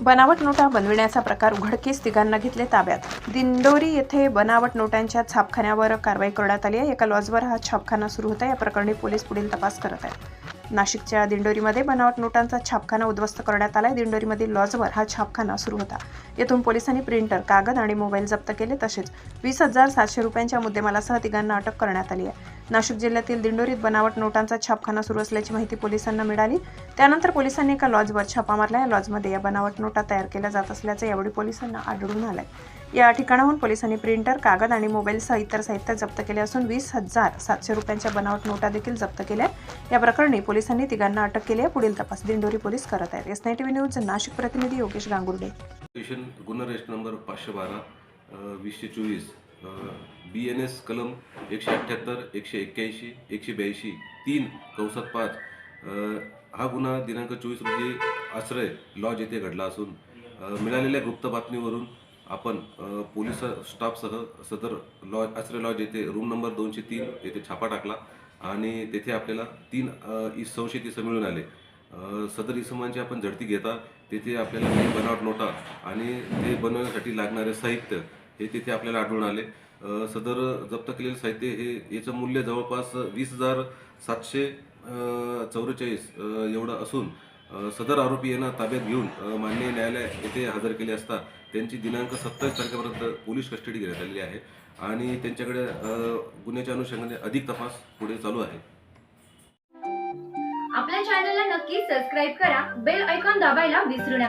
बनावट नोटा बनविण्याचा प्रकार उघडकीस तिघांना घेतले ताब्यात. दिंडोरी येथे बनावट नोटांच्या छापखान्यावर कारवाई करण्यात आली आहे. एका लॉजवर हा छापखाना सुरू होता. या प्रकरणी पोलीस पुढील तपास करत आहेत. नाशिकच्या दिंडोरीमध्ये बनावट नोटांचा छापखाना उद्ध्वस्त करण्यात आलाय. दिंडोरीमधील लॉजवर हा छापखाना सुरू होता. येथून पोलिसांनी प्रिंटर कागद आणि मोबाईल जप्त केले. तसेच वीस हजार सातशे रुपयांच्या मुद्देमालासह तिघांना अटक करण्यात आली आहे. नाशिक जिल्ह्यातील दिंडोरीत बनावट नोटांचा छापखाना सुरू असल्याची माहिती पोलिसांना मिळाली. त्यानंतर पोलिसांनी एका लॉजवर छापा मारला. या लॉजमध्ये या बनावट नोटा तयार केल्या जात असल्याचं यावेळी पोलिसांना आढळून आलंय. या ठिकाणाहून पोलिसांनी प्रिंटर कागद आणि मोबाईलसह इतर साहित्य जप्त केले असून वीस हजार सातशे रुपयांच्या बनावट नोटा देखील जप्त केल्या. या प्रकरणी पोलिसांनी तिघांना अटक केली आहे. पुढील तपास दिंडोरी पोलीस करत आहेत. S T TV news Nashik प्रतिनिधी योगेश गांगुर्डे. स्टेशन गुन्हा रजिस्टर नंबर पाचशे बारा वीसशे चोवीस बी एन एस कलम एकशे अठ्ठ्याहत्तर एकशे एक्क्याऐंशी एकशे ब्याऐंशी तीन चौसष्ट पाच हा गुन्हा दिनांक चोवीस रोजी आश्रय लॉज येथे घडला असून मिळालेल्या गुप्त बातमीवरून आपण पोलीस स्टाफसह सदर लॉज आश्रय लॉज येथे रूम नंबर दोनशे तीन येथे छापा टाकला आणि तेथे आपल्याला तीन इस संशयित इसम मिळून आले. सदर इसमांची आपण झडती घेता तेथे आपल्याला काही बनावट नोटा आणि ते बनवण्यासाठी लागणारे साहित्य हे तिथे आपल्याला आढळून आले. सदर जप्त केलेले साहित्य हे याचं मूल्य जवळपास वीस हजार सातशे चौवेचाळीस एवढं असून सदर आरोपी यांना ताब्यात घेऊन मान्य माननीय न्यायालय येथे हजर केले असता त्यांची दिनांक सत्तावीस तारखेपर्यंत पोलीस कस्टडी घेण्यात आलेली आहे आणि त्यांच्याकडे गुन्ह्याच्या अनुषंगाने अधिक तपास पुढे चालू आहे. आपल्या चॅनलला नक्की सबस्क्राईब करा बेल ऐकॉन दाबायला विसरू नका.